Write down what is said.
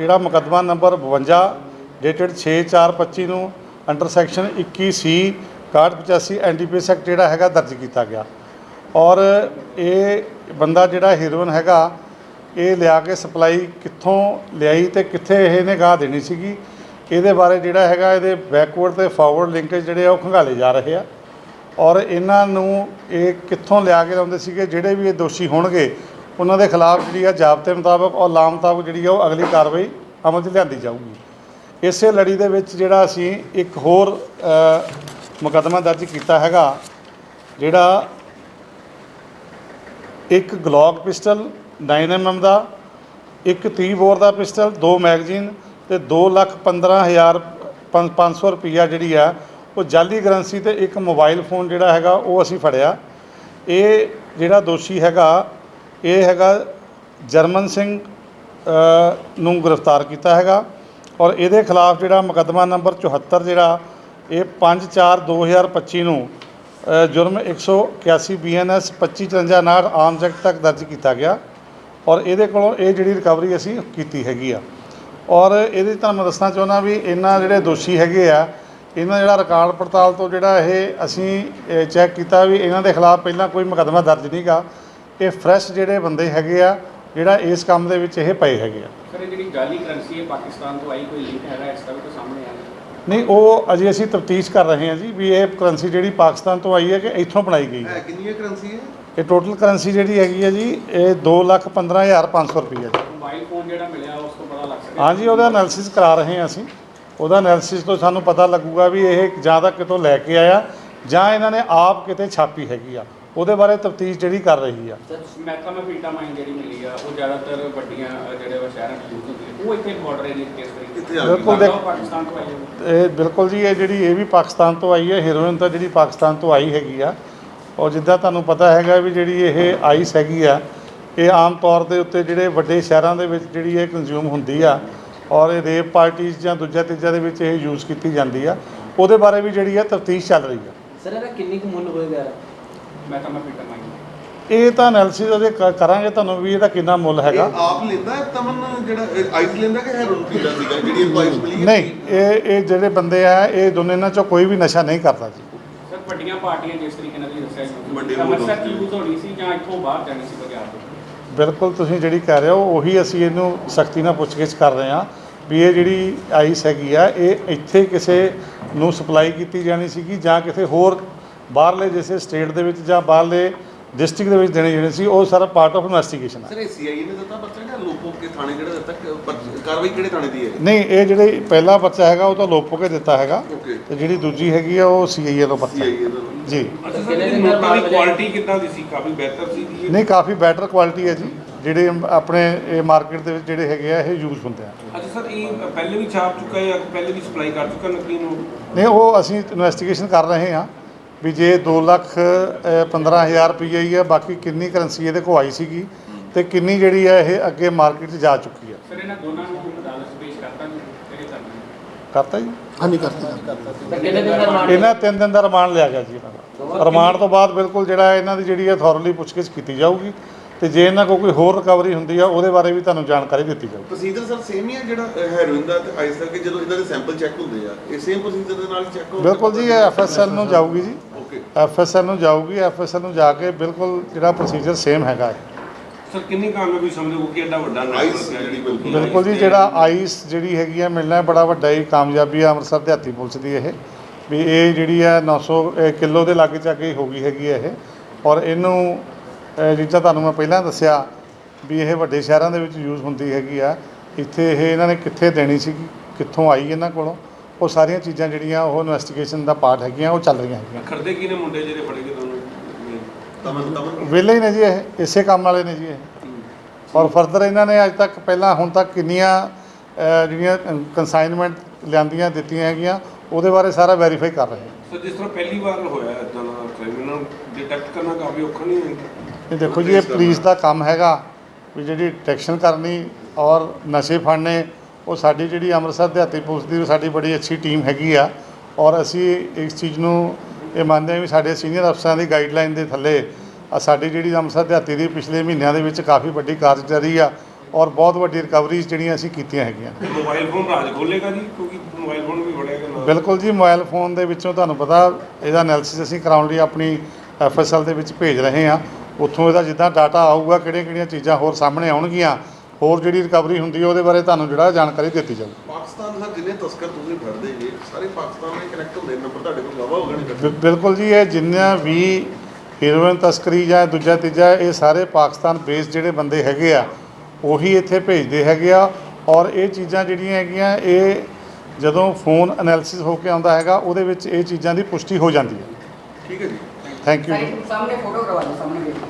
ਜਿਹੜਾ ਮੁਕੱਦਮਾ number 52 dated 6/4/25 ਨੂੰ under section 21 C 6185 NDPS act ਜਿਹੜਾ ਹੈਗਾ ਦਰਜ ਕੀਤਾ ਗਿਆ। ਔਰ ਇਹ ਬੰਦਾ ਜਿਹੜਾ ਹੀਰੋਇਨ ਹੈਗਾ, ਇਹ ਲਿਆ ਕੇ ਸਪਲਾਈ ਕਿੱਥੋਂ ਲਿਆਈ ਤੇ ਕਿੱਥੇ ਇਹ ਨੇ ਗਾਹ ਦੇਣੀ ਸੀਗੀ? ਇਹਦੇ ਬਾਰੇ ਜਿਹੜਾ ਹੈਗਾ ਇਹਦੇ ਬੈਕਵਰਡ ਤੇ ਫਾਰਵਰਡ ਲਿੰਕੇਜ ਜਿਹੜੇ ਆ ਉਹ ਖੰਗਾਲੇ ਜਾ ਰਹੇ ਆ। ਔਰ ਇਹਨਾਂ ਨੂੰ ਇਹ ਕਿੱਥੋਂ ਲਿਆ ਕੇ ਲਾਉਂਦੇ ਸੀਗੇ, ਜਿਹੜੇ ਵੀ ਇਹ ਦੋਸ਼ੀ ਹੋਣਗੇ ਉਹਨਾਂ ਦੇ ਖਿਲਾਫ ਜਿਹੜੀ ਆ ਜ਼ਾਬਤੇ ਮੁਤਾਬਕ ਔਰ ਲਾਮ ਮੁਤਾਬਕ ਜਿਹੜੀ ਆ ਉਹ ਅਗਲੀ ਕਾਰਵਾਈ ਅਮਲ 'ਚ ਲਿਆਂਦੀ ਜਾਊਗੀ। ਇਸੇ ਲੜੀ ਦੇ ਵਿੱਚ ਜਿਹੜਾ ਅਸੀਂ ਇੱਕ ਹੋਰ ਅ, ਮੁਕੱਦਮਾ ਦਰਜ ਕੀਤਾ ਹੈਗਾ ਜਿਹੜਾ ਇੱਕ ਗਲੌਕ ਪਿਸਟਲ 9mm ਦਾ ਇੱਕ 30 ਬੋਰ ਦਾ ਪਿਸਟਲ ਦੋ ਮੈਗਜ਼ੀਨ ਤੇ 215500 ਰੁਪਈਆ ਜਿਹੜੀ ਆ ਉਹ ਜਾਲੀ ਕਰੰਸੀ ਤੇ ਇੱਕ ਮੋਬਾਈਲ ਫੋਨ ਜਿਹੜਾ ਹੈਗਾ ਉਹ ਅਸੀਂ ਫੜਿਆ। ਇਹ ਜਿਹੜਾ ਦੋਸ਼ੀ ਹੈਗਾ ਇਹ ਹੈਗਾ ਜਰਮਨ ਸਿੰਘ ਨੂੰ ਗ੍ਰਿਫਤਾਰ ਕੀਤਾ ਹੈਗਾ ਔਰ ਇਹਦੇ ਖਿਲਾਫ ਜਿਹੜਾ ਮੁਕੱਦਮਾ ਨੰਬਰ 74 ਜਿਹੜਾ ਇਹ 5/4/2025 ਨੂੰ ਅ, ਜੁਰਮ 181 ਬੀਐਨਐਸ 2554 ਆਮ ਐਕਟ ਤੱਕ ਦਰਜ ਕੀਤਾ ਗਿਆ ਔਰ ਇਹਦੇ ਕੋਲੋਂ ਇਹ ਜਿਹੜੀ ਰਿਕਵਰੀ ਅਸੀਂ ਕੀਤੀ ਹੈਗੀ ਆ। ਔਰ ਇਹਦੇ 'ਚ ਤੁਹਾਨੂੰ ਮੈਂ ਦੱਸਣਾ ਚਾਹੁੰਦਾ ਵੀ ਇਹਨਾਂ ਜਿਹੜੇ ਦੋਸ਼ੀ ਹੈਗੇ ਆ ਇਹਨਾਂ ਜਿਹੜਾ ਰਿਕਾਰਡ ਪੜਤਾਲ ਤੋਂ ਜਿਹੜਾ ਇਹ ਅਸੀਂ ਚੈੱਕ ਕੀਤਾ ਵੀ ਇਹਨਾਂ ਦੇ ਖਿਲਾਫ ਪਹਿਲਾਂ ਕੋਈ ਮੁਕੱਦਮਾ ਦਰਜ ਨਹੀਂਗਾ ਇਹ ਫਰੈਸ਼ ਜਿਹੜੇ ਬੰਦੇ ਹੈਗੇ ਆ ਜਿਹੜਾ ਇਸ ਕੰਮ ਦੇ ਵਿੱਚ ਇਹ ਪਏ ਹੈਗੇ ਆ। ਸਰ ਇਹ ਜਿਹੜੀ ਜਾਲੀ ਕਰੰਸੀ ਹੈ ਪਾਕਿਸਤਾਨ ਤੋਂ ਆਈ ਕੋਈ ਲਿੰਕ ਹੈਗਾ ਇਸ ਦਾ ਵੀ ਤਾਂ ਸਾਹਮਣੇ ਆਇਆ। ਨਹੀਂ ਉਹ ਅਜੇ ਅਸੀਂ ਤਫਤੀਸ਼ ਕਰ ਰਹੇ ਹਾਂ ਜੀ ਵੀ ਇਹ ਕਰੰਸੀ ਜਿਹੜੀ ਪਾਕਿਸਤਾਨ ਤੋਂ ਆਈ ਹੈ ਕਿ ਇੱਥੋਂ ਬਣਾਈ ਗਈ ਹੈ। ਹੈ ਕਿੰਨੀ ਕਰੰਸੀ ਹੈ? ਇਹ ਟੋਟਲ ਕਰੰਸੀ ਜਿਹੜੀ ਹੈਗੀ ਹੈ ਜੀ ਇਹ 215500 ਰੁਪਏ ਜੀ। ਮੋਬਾਈਲ ਫੋਨ ਜਿਹੜਾ ਮਿਲਿਆ ਉਸ ਤੋਂ ਪਤਾ ਲੱਗ ਸਕਿਆ ਹਾਂਜੀ ਉਹਦਾ ਐਨਾਲਿਸਿਸ ਕਰਾ ਰਹੇ ਹਾਂ ਅਸੀਂ। ਉਹਦਾ ਐਨਾਲਿਸਿਸ ਤੋਂ ਸਾਨੂੰ ਪਤਾ ਲੱਗੂਗਾ ਵੀ ਇਹ ਜਾਂ ਤਾਂ ਕਿਤੋਂ ਲੈ ਕੇ ਆਇਆ ਜਾਂ ਇਹਨਾਂ ਨੇ ਆਪ ਕਿਤੇ ਛਾਪੀ ਹੈਗੀ ਆ। ਉਹਦੇ ਬਾਰੇ ਤਫਤੀਸ਼ ਜਿਹੜੀ ਕਰ ਰਹੀ ਆ। ਮੈਥਾਮੈਫੀਟਾਮਾਈਨ ਜਿਹੜੀ ਮਿਲੀ ਆ ਉਹ ਜ਼ਿਆਦਾਤਰ ਵੱਡੀਆਂ ਅ, ਜਿਹੜੇ ਵਾ ਸ਼ਹਿਰਾਂ 'ਚ ਯੂਜ਼ ਹੁੰਦੀ ਹੈ ਉਹ ਇੱਥੇ ਬਾਰਡਰ ਏਰੀਆ ਕਿਸ ਤਰੀਕੇ ਕਿੱਥੇ ਆ ਬਿਲਕੁਲ ਦੇਖ- ਪਾਕਿਸਤਾਨ ਤੋਂ ਆਈ ਹੈ ਇਹ ਬਿਲਕੁਲ ਜੀ ਇਹ ਜਿਹੜੀ ਇਹ ਵੀ ਪਾਕਿਸਤਾਨ ਤੋਂ ਆਈ ਹੈ ਹੀਰੋਇਨ ਤਾਂ ਜਿਹੜੀ ਪਾਕਿਸਤਾਨ ਤੋਂ ਆਈ ਹੈਗੀ ਆ। ਔਰ ਜਿੱਦਾਂ ਤੁਹਾਨੂੰ ਪਤਾ ਹੈਗਾ ਵੀ ਜਿਹੜੀ ਇਹ ਆਈਸ ਹੈਗੀ ਆ ਇਹ ਆਮ ਤੌਰ ਦੇ ਉੱਤੇ ਜਿਹੜੇ ਵੱਡੇ ਸ਼ਹਿਰਾਂ ਦੇ ਵਿੱਚ ਜਿਹੜੀ ਇਹ ਕੰਜ਼ਿਊਮ ਹੁੰਦੀ ਆ ਔਰ ਇਹ ਰੇਪ ਪਾਰਟੀਆਂ ਜਾਂ ਦੂਜਾ ਤੀਜਾ ਦੇ ਵਿੱਚ ਇਹ ਯੂਜ਼ ਕੀਤੀ ਜਾਂਦੀ ਆ। ਉਹਦੇ ਬਾਰੇ ਵੀ ਜਿਹੜੀ ਹੈ ਤਫਤੀਸ਼ ਚੱਲ ਰਹੀ ਆ। ਸਰ ਇਹਦਾ ਕਿੰਨੀ ਕੁ ਮੁੱਲ ਹੋਏਗਾ? ਇਹ ਤਾਂ ਐਨਾਲਿਸਿਸ ਉਹਦੇ ਕ- ਕਰਾਂਗੇ ਤੁਹਾਨੂੰ ਵੀ ਇਹਦਾ ਕਿੰਨਾ ਮੁੱਲ ਇਹ ਹੈਗਾ। ਆਪ ਲੈਂਦਾ ਹੈ ਤਮਨ ਜਿਹੜਾ ਆਈਸ ਲੈਂਦਾ ਕਿ ਹੈਰੋਨ ਪੀਂਦਾ ਸੀਗਾ ਜਿਹੜੀ ਇਹ ਆਈਸ ਮਿਲੀ ਹੈ? ਨਹੀਂ ਇਹ ਇਹ ਜਿਹੜੇ ਬੰਦੇ ਆ ਇਹ ਦੋਨੇ ਇਹਨਾਂ ਚੋਂ ਕੋਈ ਵੀ ਨਸ਼ਾ ਨਹੀਂ ਕਰਦਾ ਜੀ। ਸਰ ਵੱਡੀਆਂ ਪਾਰਟੀਆਂ ਜਿਸ ਤਰੀਕੇ ਨਾਲ ਤੁਸੀਂ ਦੱਸਿਆ ਵੱਡੇ ਵੱਡੇ ਲੋਕ ਅੰਮ੍ਰਿਤਸਰ ਯੂਜ਼ ਹੋਣੀ ਸੀ ਜਾਂ ਇੱਥੋਂ ਬਾਹਰ ਜਾਣੀ ਸੀ ਪੰਜਾਬ ਤੋਂ? ਬਿਲਕੁਲ ਤੁਸੀਂ ਜਿਹੜੀ ਕਹਿ ਰਹੇ ਹੋ ਉਹੀ ਅਸੀਂ ਇਹਨੂੰ ਸਖਤੀ ਨਾਲ ਪੁੱਛਗਿੱਛ ਕਰ ਰਹੇ ਹਾਂ ਵੀ ਇਹ ਜਿਹੜੀ ਆਈਸ ਹੈਗੀ ਆ ਇਹ ਇੱਥੇ ਕਿਸੇ ਨੂੰ ਸਪਲਾਈ ਕੀਤੀ ਜਾਣੀ ਸੀਗੀ ਜਾਂ ਕਿਸੇ ਹੋਰ ਬਾਹਰਲੇ ਜਿਸੇ ਸਟੇਟ ਦੇ ਵਿੱਚ ਜਾਂ ਬਾਹਰਲੇ ਡਿਸਟ੍ਰਿਕਟ ਦੇ ਵਿੱਚ ਦੇਣੀ ਜਾਣੀ ਸੀ ਉਹ ਸਾਰਾ ਪਾਰਟ ਆਫ ਇਨਵੈਸਟੀਗੇਸ਼ਨ ਹੈ ਸਰ ਇਹ ਸੀਆਈਏ ਨੇ ਦਿੱਤਾ ਬੱਚਾ ਜਿਹੜਾ ਲੋਪੋ ਕੇ ਥਾਣੇ ਜਿਹੜਾ ਦਿੱਤਾ ਕਿ ਪਰ- ਕਾਰਵਾਈ ਕਿਹੜੇ ਥਾਣੇ ਦੀ ਹੈ ਨਹੀਂ ਇਹ ਜਿਹੜੇ ਪਹਿਲਾ ਬੱਚਾ ਹੈਗਾ ਉਹ ਤਾਂ ਲੋਪੋ ਕੇ ਦਿੱਤਾ ਹੈਗਾ। ਤੇ ਜਿਹੜੀ ਦੂਜੀ ਹੈਗੀ ਆ ਉਹ ਸੀਆਈਏ ਤੋਂ ਬੱਚਾ ਸੀਆਈਏ ਦਾ ਜੀ। ਅੱਛਾ ਸਰ ਕਿੰਨੇ ਇਹਦੀ ਦਿਨ ਨੋਟਾਂ ਦੀ ਬਾਅਦ ਕੁਆਲਿਟੀ ਕਿੱਦਾਂ ਦੀ ਸੀ? ਕਾਫੀ ਬਿਹਤਰ ਸੀ ਜੀ? ਨਹੀਂ ਕਾਫੀ ਬੈਟਰ ਕੁਆਲਿਟੀ ਹੈ ਜੀ। ਜਿਹੜੇ ਆਪਣੇ ਇਹ ਮਾਰਕੀਟ ਦੇ ਵਿੱਚ ਜਿਹੜੇ ਹੈਗੇ ਆ ਇਹ ਯੂਜ਼ ਹੁੰਦੇ ਆ। ਅੱਛਾ ਸਰ ਇਹ ਪਹਿਲੇ ਵੀ ਛਾਪ ਚੁੱਕਾ ਹੈ ਜਾਂ ਪਹਿਲੇ ਵੀ ਸਪਲਾਈ ਕਰ ਚੁੱਕਾ ਨਕਲੀ ਨੂੰ ਨਹੀਂ ਉਹ ਅਸੀਂ ਇਨਵੈਸਟੀਗੇਸ਼ਨ ਕਰ ਰਹੇ ਹਾਂ। ਵੀ ਜੇ 2 ਲੱਖ ਅ, 15000 ਰੁਪਏ ਹੀ ਹੈ ਬਾਕੀ ਕਿੰਨੀ ਕਰੰਸੀ ਇਹਦੇ ਕੋਲ ਆਈ ਸੀਗੀ ਤੇ ਕਿੰਨੀ ਜਿਹੜੀ ਹੈ ਇਹ ਅੱਗੇ ਮਾਰਕੀਟ 'ਚ ਜਾ ਚੁੱਕੀ ਹੈ ਸਰ ਇਹਨਾਂ ਦੋਨਾਂ ਨੂੰ ਅਦਾਲਤ ਪੇਸ਼ ਕਰਤਾ ਕਰਤਾ ਜੀ? ਤਾਂ ਕਿੰਨੇ ਦਿਨ ਦਾ ਰਿਮਾਂਡ ਇਹਨਾਂ ਤਿੰਨ ਦਿਨ ਦਾ ਰਿਮਾਂਡ ਲਿਆ ਗਿਆ ਜੀ ਇਹਨਾਂ ਦਾ। ਰਿਮਾਂਡ ਤੋਂ ਬਾਅਦ ਬਿਲਕੁਲ ਜਿਹੜਾ ਇਹਨਾਂ ਦੀ ਜਿਹੜੀ ਹੈ ਥੋਰਲੀ ਪੁੱਛਗਿੱਛ ਕੀਤੀ ਜਾਊਗੀ ਤੇ ਜੇ ਇਹਨਾਂ ਕੋਲ ਕੋਈ ਹੋਰ ਰਿਕਵਰੀ ਹੁੰਦੀ ਆ ਉਹਦੇ ਬਾਰੇ ਵੀ ਤੁਹਾਨੂੰ ਜਾਣਕਾਰੀ ਦਿੱਤੀ ਜਾਊਗੀ। ਪ੍ਰੋਸੀਜਰ ਸਰ ਸੇਮ ਹੀ ਹੈ ਜਿਹੜਾ ਹੈਰੋਇਨ ਦਾ ਤੇ ਆਈਸ ਦਾ ਕਿ ਜਦੋਂ ਇਹਨਾਂ ਦੇ ਸੈਂਪਲ ਚੈੱਕ ਹੁੰਦੇ ਆ ਇਹ ਸੇਮ ਪ੍ਰੋਸੀਜਰ ਦੇ ਨਾਲ ਚੈੱਕ ਹੋ ਬਿਲਕੁਲ ਜੀ ਐਫਐਸਐਲ ਨੂੰ ਜਾਊਗੀ ਜੀ। ਓਕੇ। ਐਫਐਸਐਲ ਨੂੰ ਜਾਊਗੀ ਐਫਐਸਐਲ ਨੂੰ ਜਾ ਕੇ ਬਿਲਕੁਲ ਜਿਹੜਾ ਪ੍ਰੋਸੀਜਰ ਸੇਮ ਹੈਗਾ ਹੈ। ਸਰ ਕਿੰਨੀ ਕਾਮਯਾਬੀ ਸਮਝੋ ਕਿ ਐਡਾ ਵੱਡਾ ਆਈਸ ਜਿਹੜੀ ਬਿਲਕੁਲ ਬਿਲਕੁਲ ਜੀ ਜਿਹੜਾ ਆਈਸ ਜਿਹੜੀ ਹੈਗੀ ਆ ਮਿਲਣਾ ਬੜਾ ਵੱਡਾ ਹੀ ਕਾਮਯਾਬੀ ਆ ਅੰਮ੍ਰਿਤਸਰ ਦਿਹਾਤੀ ਪੁਲਿਸ ਦੀ ਇਹ। ਵੀ ਇਹ ਜਿਹੜੀ ਆ 900 ਇਹ ਕਿਲੋ ਦੇ ਲਾਗੇ ਚਾਗੇ ਹੋ ਗਈ ਹੈਗੀ ਆ ਇਹ। ਔਰ ਇਹਨੂੰ ਜਿੱਦਾਂ ਤੁਹਾਨੂੰ ਮੈਂ ਪਹਿਲਾਂ ਦੱਸਿਆ ਵੀ ਇਹ ਵੱਡੇ ਸ਼ਹਿਰਾਂ ਦੇ ਵਿੱਚ ਯੂਜ਼ ਹੁੰਦੀ ਹੈਗੀ ਆ। ਇੱਥੇ ਇਹ ਇਹਨਾਂ ਨੇ ਕਿੱਥੇ ਦੇਣੀ ਸੀ ਕਿੱਥੋਂ ਆਈ ਇਹਨਾਂ ਕੋਲੋਂ? ਉਹ ਸਾਰੀਆਂ ਚੀਜ਼ਾਂ ਜਿਹੜੀਆਂ ਉਹ ਇਨਵੈਸਟੀਗੇਸ਼ਨ ਦਾ ਪਾਰਟ ਹੈਗੀਆਂ ਉਹ ਚੱਲ ਰਹੀਆਂ ਹੈਗੀਆਂ। ਖਰਦੇ ਕੀ ਨੇ ਮੁੰਡੇ ਜਿਹੜੇ ਫੜੇ ਗਏ ਤੁਹਾਨੂੰ? ਤਮਨ ਹੀ ਨੇ ਜੀ ਇਹ ਇਸੇ ਕੰਮ ਵਾਲੇ ਨੇ ਜੀ ਇਹ। ਔਰ ਫਰਦਰ ਇਹਨਾਂ ਨੇ ਅੱਜ ਤੱਕ ਪਹਿਲਾਂ ਹੁਣ ਤੱਕ ਕਿੰਨੀਆਂ ਜਿਹੜੀਆਂ ਕੰਸਾਈਨਮੈਂਟ ਲਿਆਂਦੀਆਂ ਦਿੱਤੀਆਂ ਹੈਗੀਆਂ ਉਹਦੇ ਬਾਰੇ ਸਾਰਾ ਵੈਰੀਫਾਈ ਕਰ ਰਹੇ ਹਾਂ ਸਰ ਜਿਸ ਤਰ੍ਹਾਂ ਪਹਿਲੀ ਵਾਰ ਹੋਇਆ ਇਦਾਂ ਦਾ ਕ੍ਰਿਮੀਨਲ ਡਿਟੈਕਟ ਕਰਨਾ ਕਾਫੀ ਔਖਾ ਨਹੀਂ ਹੈ? ਇਹ ਦੇਖੋ ਜੀ ਇਹ ਪੁਲਿਸ ਦਾ ਕੰਮ ਹੈਗਾ ਵੀ ਜਿਹੜੀ ਡਿਟੈਕਸ਼ਨ ਕਰਨੀ ਔਰ ਨਸ਼ੇ ਫੜਨੇ ਉਹ ਸਾਡੀ ਜਿਹੜੀ ਅੰਮ੍ਰਿਤਸਰ ਦਿਹਾਤੀ ਪੁਲਿਸ ਦੀ ਸਾਡੀ ਬੜੀ ਅੱਛੀ ਟੀਮ ਹੈਗੀ ਆ ਔਰ ਅਸੀਂ ਇਸ ਚੀਜ਼ ਨੂੰ ਇਹ ਮੰਨਦੇ ਹਾਂ ਵੀ ਸਾਡੇ ਸੀਨੀਅਰ ਅਫਸਰਾਂ ਦੀ ਗਾਈਡਲਾਈਨ ਦੇ ਥੱਲੇ ਸਾਡੀ ਜਿਹੜੀ ਅੰਮ੍ਰਿਤਸਰ ਦਿਹਾਤੀ ਦੀ ਪਿਛਲੇ ਮਹੀਨਿਆਂ ਦੇ ਵਿੱਚ ਕਾਫੀ ਵੱਡੀ ਕਾਰਜਕਾਰੀ ਆ ਔਰ ਬਹੁਤ ਵੱਡੀ ਰਿਕਵਰੀਜ਼ ਜਿਹੜੀਆਂ ਅਸੀਂ ਕੀਤੀਆਂ ਹੈਗੀਆਂ। ਮੋਬਾਈਲ ਫੋਨ ਰਾਜ ਖੋਲੇਗਾ ਜੀ? ਕਿਉਂਕਿ ਮੋਬਾਈਲ ਫੋਨ ਵੀ ਨਾਲ। ਬਿਲਕੁਲ ਜੀ ਮੋਬਾਈਲ ਫੋਨ ਦੇ ਵਿੱਚੋਂ ਤੁਹਾਨੂੰ ਪਤਾ ਇਹਦਾ ਐਨਾਲਿਸਿਸ ਅਸੀਂ ਕਰਾਉਣ ਲਈ ਆਪਣੀ ਐਫਐਸਐਲ ਦੇ ਵਿੱਚ ਭੇਜ ਰਹੇ ਹਾਂ। ਉੱਥੋਂ ਇਹਦਾ ਜਿੱਦਾਂ ਡਾਟਾ ਆਊਗਾ ਕਿਹੜੀਆਂ ਕਿਹੜੀਆਂ ਚੀਜ਼ਾਂ ਹੋਰ ਸਾਹਮਣੇ ਆਉਣਗੀਆਂ ਹੋਰ ਜਿਹੜੀ ਰਿਕਵਰੀ ਹੁੰਦੀ ਹੈ ਉਹਦੇ ਬਾਰੇ ਤੁਹਾਨੂੰ ਜਿਹੜਾ ਜਾਣਕਾਰੀ ਦਿੱਤੀ ਜਾਊ ਪਾਕਿਸਤਾਨ ਦੇ ਸਰ ਜਿੰਨੇ ਤਸਕਰ ਤੁਸੀਂ ਫੜਦੇ ਜੀ ਸਾਰੇ ਪਾਕਿਸਤਾਨ ਨਾਲ ਕਨੈਕਟ ਹੁੰਦੇ ਨੇ, ਨੰਬਰ ਤੁਹਾਡੇ ਕੋਲ ਗਵਾ ਨਹੀਂ ਬਿ- ਬਿਲਕੁਲ ਜੀ ਇਹ ਜਿੰਨਾ ਵੀ ਹੀਰੋਇਨ ਤਸਕਰੀ ਜਾਂ ਦੂਜਾ ਤੀਜਾ ਇਹ ਸਾਰੇ ਪਾਕਿਸਤਾਨ ਬੇਸ ਜਿਹੜੇ ਬੰਦੇ ਹੈਗੇ ਆ ਉਹੀ ਇੱਥੇ ਭੇਜਦੇ ਹੈਗੇ ਆ। ਔਰ ਇਹ ਚੀਜ਼ਾਂ ਜਿਹੜੀਆਂ ਹੈਗੀਆਂ ਇਹ ਜਦੋਂ ਫੋਨ ਐਨਾਲਿਸਿਸ ਹੋ ਕੇ ਆਉਂਦਾ ਹੈਗਾ ਉਹਦੇ ਵਿੱਚ ਇਹ ਚੀਜ਼ਾਂ ਦੀ ਪੁਸ਼ਟੀ ਹੋ ਜਾਂਦੀ ਹੈ। ਠੀਕ ਹੈ ਜੀ। ਥੈਂਕ ਯੂ ਜੀ। ਸਾਹਮਣੇ ਫੋਟੋ ਕਰਵਾ ਦਿਓ ਸਾਹਮਣੇ ਦੇਖੋ